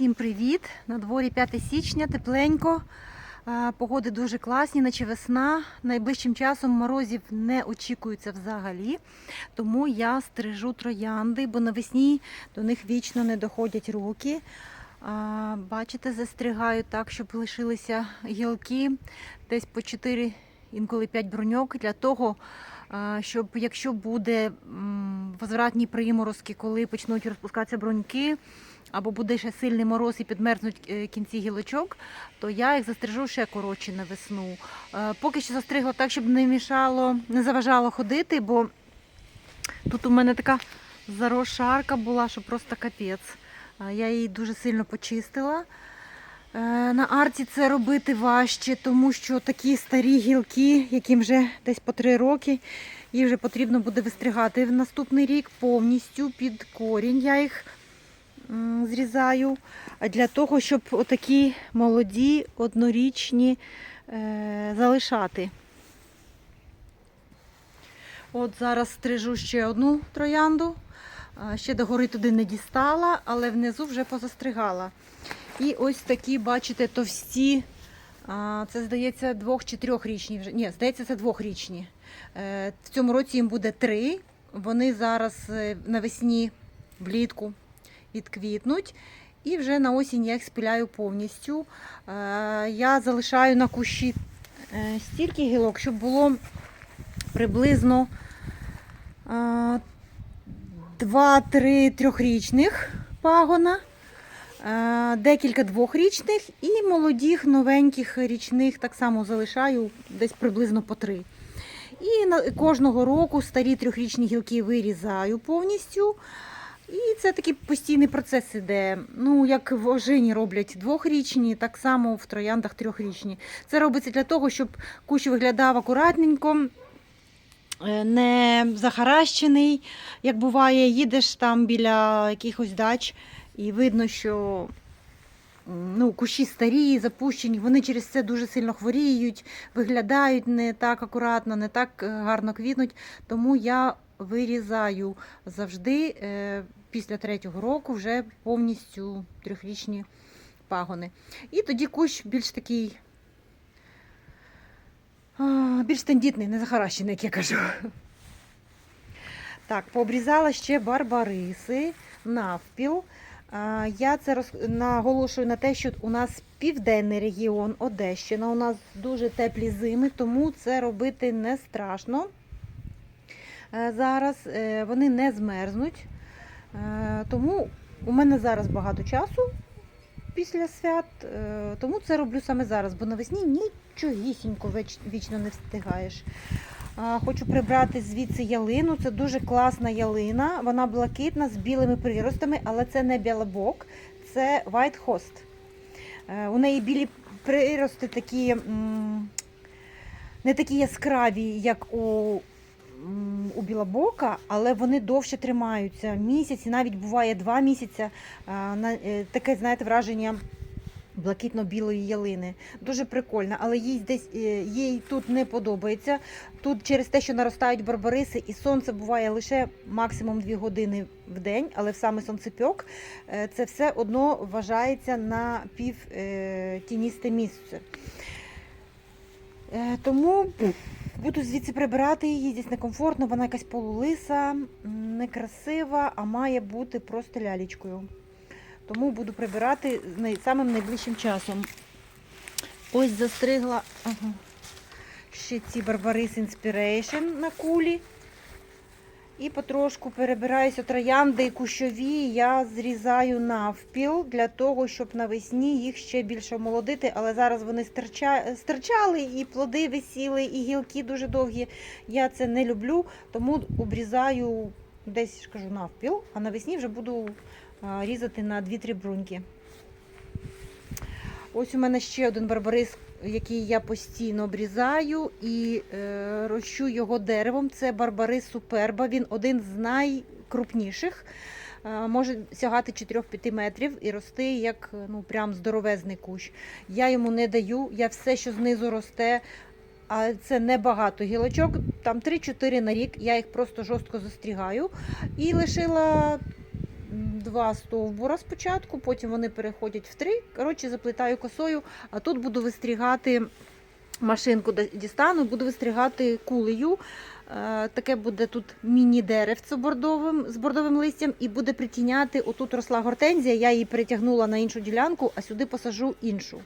Всім привіт! На дворі 5 січня, тепленько. Е, Погоди дуже класні, наче весна. Найближчим часом морозів не очікується взагалі. Тому я стрижу троянди, бо навесні до них вічно не доходять руки. Бачите, застригаю так, щоб лишилися гілки, десь по 4, інколи 5 бруньок для того, щоб якщо буде возвратні приморозки, коли почнуть розпускатися бруньки, або буде ще сильний мороз і підмерзнуть е, кінці гілочок, то я їх застрижу ще коротше на весну. Е, Поки що застригла так, щоб не мішало, не заважало ходити, бо тут у мене така заросша арка була, що просто капець. Е, Я її дуже сильно почистила. На арці це робити важче, тому що такі старі гілки, яким вже десь по три роки, їх вже потрібно буде вистригати в наступний рік повністю під корінь. Я їх зрізаю для того, щоб отакі молоді, однорічні е, залишати. От зараз стрижу ще одну троянду. Ще до гори туди не дістала, але внизу вже позастригала. І ось такі, бачите, товсті. Це, здається, двох чи трьохрічні вже. Ні, здається, це двохрічні. Е, В цьому році їм буде три. Вони зараз е, навесні влітку відквітнуть. І вже на осінь я їх спиляю повністю. Е, Я залишаю на кущі стільки гілок, щоб було приблизно е, 2-3 трьохрічних пагона, декілька двохрічних і молодих новеньких річних так само залишаю десь приблизно по три. І кожного року старі трьохрічні гілки вирізаю повністю. І це такий постійний процес іде. Ну, як в ожині роблять двохрічні, так само в трояндах трьохрічні. Це робиться для того, щоб кущ виглядав акуратненько, е, не захаращений. Як буває, їдеш там біля якихось дач, і видно, що ну, кущі старі, запущені, вони через це дуже сильно хворіють, виглядають не так акуратно, не так е, гарно квітнуть. Тому я вирізаю завжди е, після третього року вже повністю трьохрічні пагони. І тоді кущ більш такий. Більш тендітний, не захаращений, як я кажу. Так, пообрізала ще барбариси навпіл. Я це роз... наголошую на те, що у нас південний регіон Одещина. У нас дуже теплі зими, тому це робити не страшно. Е, Зараз е, вони не змерзнуть. Е, Тому у мене зараз багато часу після свят, тому це роблю саме зараз, бо навесні нічогісінько вічно не встигаєш. Хочу прибрати звідси ялину. Це дуже класна ялина. Вона блакитна з білими приростами, але це не білобок, це white host. Е, У неї білі прирости такі не такі яскраві, як у, у білобока, але вони довше тримаються. Місяць, і навіть буває два місяці. Е, Таке, знаєте, враження блакитно-білої ялини. Дуже прикольно, але їй десь е, їй тут не подобається. Тут через те, що наростають барбариси, і сонце буває лише максимум 2 години в день, але в саме сонцепьок е, це все одно вважається на пів е, місце. Тому буду звідси прибирати її, здесь некомфортно, вона якась полулиса, некрасива, а має бути просто лялечкою. Тому буду прибирати самим найближчим часом. Ось застригла ага, ще ці Barbaris Inspiration на кулі. І потрошку перебираюся троянди і кущові. Я зрізаю навпіл для того, щоб навесні їх ще більше молодити. Але зараз вони стирча... стирчали, і плоди висіли, і гілки дуже довгі. Я це не люблю, тому обрізаю десь кажу навпіл, а навесні вже буду різати на 2-3 бруньки. Ось у мене ще один барбарис, який я постійно обрізаю і е, рощу його деревом. Це барбарис суперба. Він один з найкрупніших. Може сягати 4-5 метрів і рости як ну, прям здоровезний кущ. Я йому не даю, я все, що знизу росте, а це небагато гілочок, там 3-4 на рік. Я їх просто жорстко застрігаю. І лишила два стовбура спочатку, потім вони переходять в три. Коротше, заплітаю косою, а тут буду вистрігати машинку дістану, буду вистрігати кулею. Е, Таке буде тут міні-деревце бордовим, з бордовим листям і буде притіняти. Отут росла гортензія, я її перетягнула на іншу ділянку, а сюди посажу іншу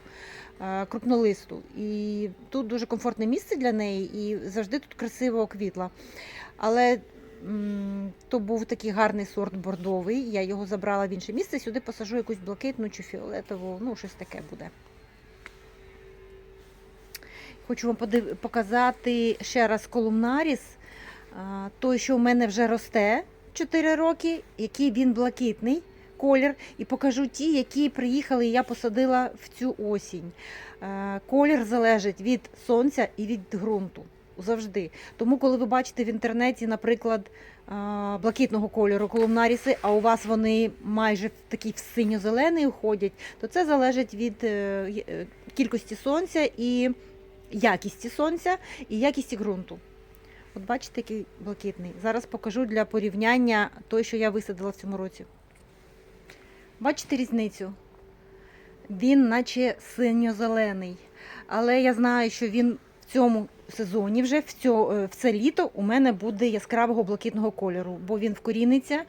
е, крупнолисту. І тут дуже комфортне місце для неї, і завжди тут красиво квітла. Але то був такий гарний сорт бордовий. Я його забрала в інше місце. Сюди посажу якусь блакитну чи фіолетову, ну щось таке буде. Хочу вам показати ще раз колумнаріс. Той, що в мене вже росте 4 роки, який він блакитний колір, і покажу ті, які приїхали, і я посадила в цю осінь. Колір залежить від сонця і від ґрунту. Завжди. Тому, коли ви бачите в інтернеті, наприклад, блакитного кольору колумнаріси, а у вас вони майже в такий в синьо-зелений уходять, то це залежить від е, е, кількості сонця і якісті сонця і якісті ґрунту. От бачите, який блакитний. Зараз покажу для порівняння той, що я висадила в цьому році. Бачите різницю? Він наче синьо-зелений. Але я знаю, що він цьому сезоні вже в, цьо, е, в це літо у мене буде яскравого блакитного кольору, бо він вкоріниться.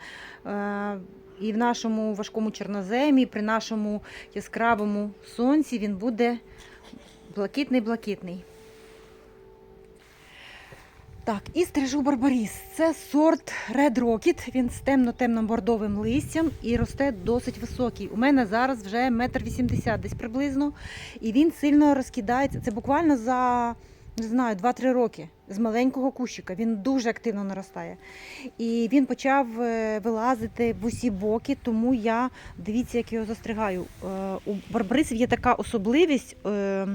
е, І в нашому важкому чорноземі, при нашому яскравому сонці він буде блакитний-блакитний. Так, і стрижу барбаріс. Це сорт Red Rocket. Він з темно-темним бордовим листям і росте досить високий. У мене зараз вже метр вісімдесят десь приблизно. І він сильно розкидається. Це буквально за не знаю, 2-3 роки з маленького кущика. Він дуже активно наростає. І він почав е, вилазити в усі боки, тому я дивіться, як його застригаю. Е, У барбарисів є така особливість. е,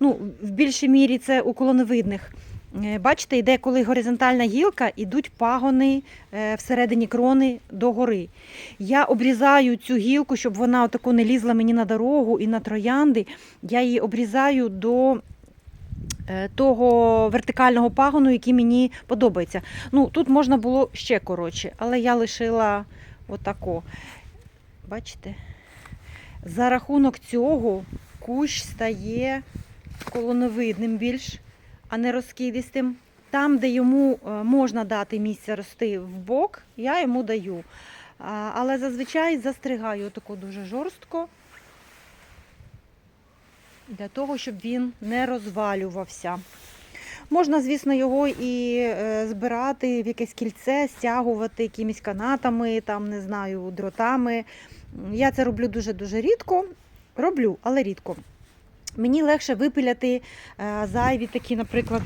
Ну, в більшій мірі це у колоновидних. Е, Бачите, йде, коли горизонтальна гілка, ідуть пагони е, всередині крони до гори. Я обрізаю цю гілку, щоб вона отако не лізла мені на дорогу і на троянди. Я її обрізаю до е, того вертикального пагону, який мені подобається. Ну, тут можна було ще коротше, але я лишила отако. Бачите? За рахунок цього кущ стає колоновидним більш, а не розкидистим. Там, де йому е, можна дати місце рости в бок, я йому даю. Але зазвичай застригаю таку дуже жорстко, для того, щоб він не розвалювався. Можна, звісно, його і е, збирати в якесь кільце, стягувати якимись канатами, там, не знаю, дротами. Я це роблю дуже-дуже рідко. Роблю, але рідко. Мені легше випиляти е, зайві такі, наприклад,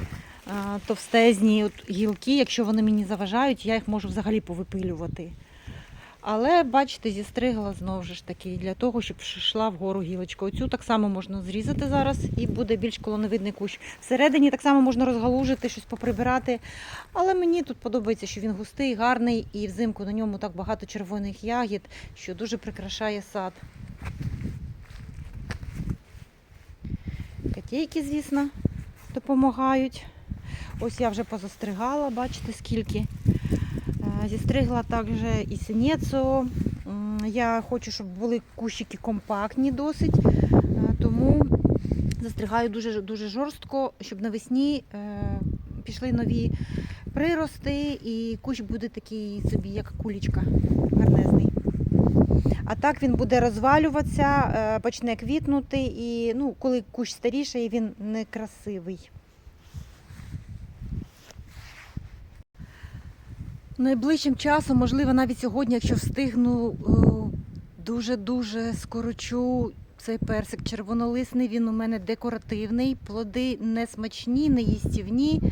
е, товстезні гілки, якщо вони мені заважають, я їх можу взагалі повипилювати. Але, бачите, зістригла знову ж таки для того, щоб йшла вгору гілочка. Оцю так само можна зрізати зараз і буде більш колоновидний кущ. Всередині так само можна розгалужити, щось поприбирати. Але мені тут подобається, що він густий, гарний, і взимку на ньому так багато червоних ягід, що дуже прикрашає сад. Котейки, звісно, допомагають. Ось я вже позастригала, бачите, скільки. Е, Зістригла також і синецо. Я хочу, щоб були кущики компактні досить, е, тому застригаю дуже, дуже жорстко, щоб навесні е, пішли нові прирости, і кущ буде такий собі, як кулічка, гарнезний. А так він буде розвалюватися, е, почне квітнути, і ну, коли кущ старіший, він некрасивий. Найближчим часом, можливо, навіть сьогодні, якщо встигну, е, дуже-дуже скорочу цей персик червонолисний. Він у мене декоративний, плоди не смачні, не їстівні.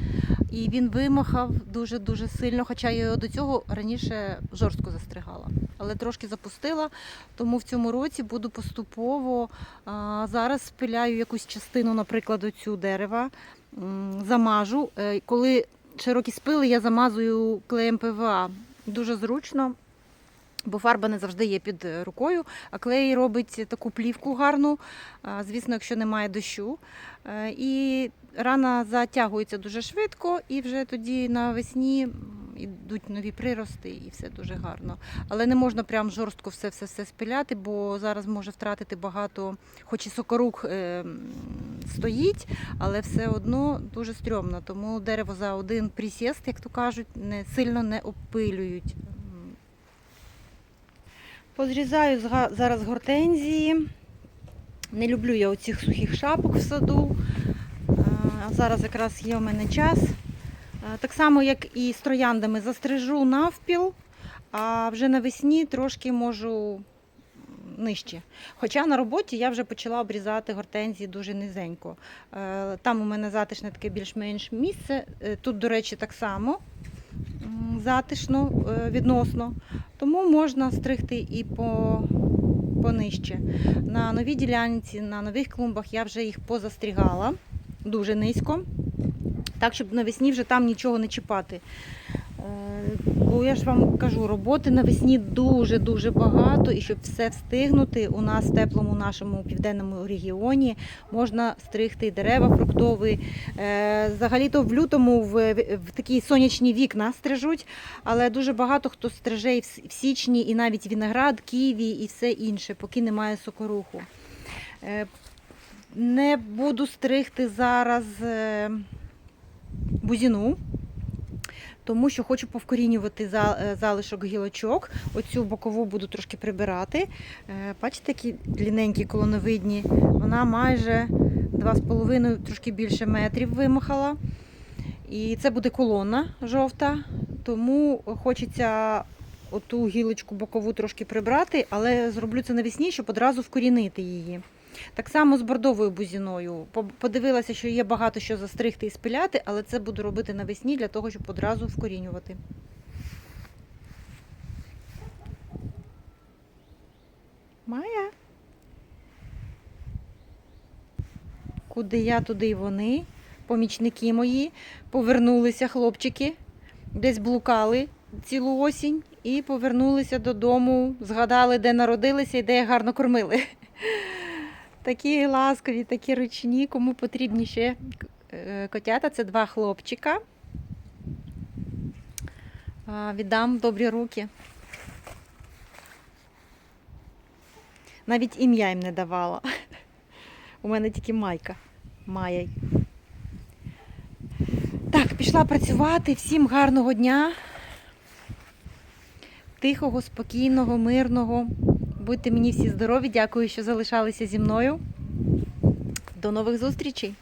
І він вимахав дуже-дуже сильно, хоча я його до цього раніше жорстко застригала. Але трошки запустила, тому в цьому році буду поступово. Зараз спиляю якусь частину, наприклад, оцю дерева, замажу. Е, Коли широкі спили, я замазую клеєм ПВА. Дуже зручно. Бо фарба не завжди є під е, рукою, а клей робить таку плівку гарну, звісно, якщо немає дощу. Е, І рана затягується дуже швидко, і вже тоді навесні йдуть нові прирости, і все дуже гарно. Але не можна прям жорстко все все все спиляти, бо зараз може втратити багато, хоч і сокорук е, стоїть, але все одно дуже стрьомно. Тому дерево за один присіст, як то кажуть, не сильно не обпилюють. Позрізаю зараз гортензії. Не люблю я оцих сухих шапок в саду. Зараз якраз є у мене час. Так само, як і з трояндами, застрижу навпіл, а вже навесні трошки можу нижче. Хоча на роботі я вже почала обрізати гортензії дуже низенько. Е, Там у мене затишне таке більш-менш місце. Е, Тут, до речі, так само затишно е, відносно. Тому можна стригти і по, понижче. На новій ділянці, на нових клумбах я вже їх позастрігала дуже низько, так, щоб навесні вже там нічого не чіпати. Е, Бо я ж вам кажу, роботи навесні дуже-дуже багато, і щоб все встигнути, у нас в теплому нашому південному регіоні можна стригти дерева фруктові. Е, Взагалі-то в лютому в, в такі сонячні вікна стрижуть, але дуже багато хто стриже і в січні, і навіть виноград, ківі і все інше, поки немає сокоруху. Е, Не буду стригти зараз бузіну, тому що хочу повкорінювати е, залишок гілочок. Оцю бокову буду трошки прибирати. Е, Бачите, які длінненькі колоновидні. Вона майже 2,5, трошки більше метрів вимахала. І це буде колона жовта, тому хочеться оту гілочку бокову трошки прибрати, але зроблю це навесні, щоб одразу вкорінити її. Так само з бордовою бузіною. Подивилася, що є багато що застригти і спиляти, але це буду робити навесні для того, щоб одразу вкорінювати. Майя. Куди я, туди й вони. Помічники мої повернулися хлопчики, десь блукали цілу осінь і повернулися додому, згадали, де народилися і де їх гарно кормили. Такі ласкові, такі ручні, кому потрібні ще е, котята. Це два хлопчика. Віддам добрі руки. Навіть ім'я їм не давала. У мене тільки майка. Майя. Так, пішла працювати. Всім гарного дня. Тихого, спокійного, мирного. Будьте мені всі здорові. Дякую, що залишалися зі мною. До нових зустрічей!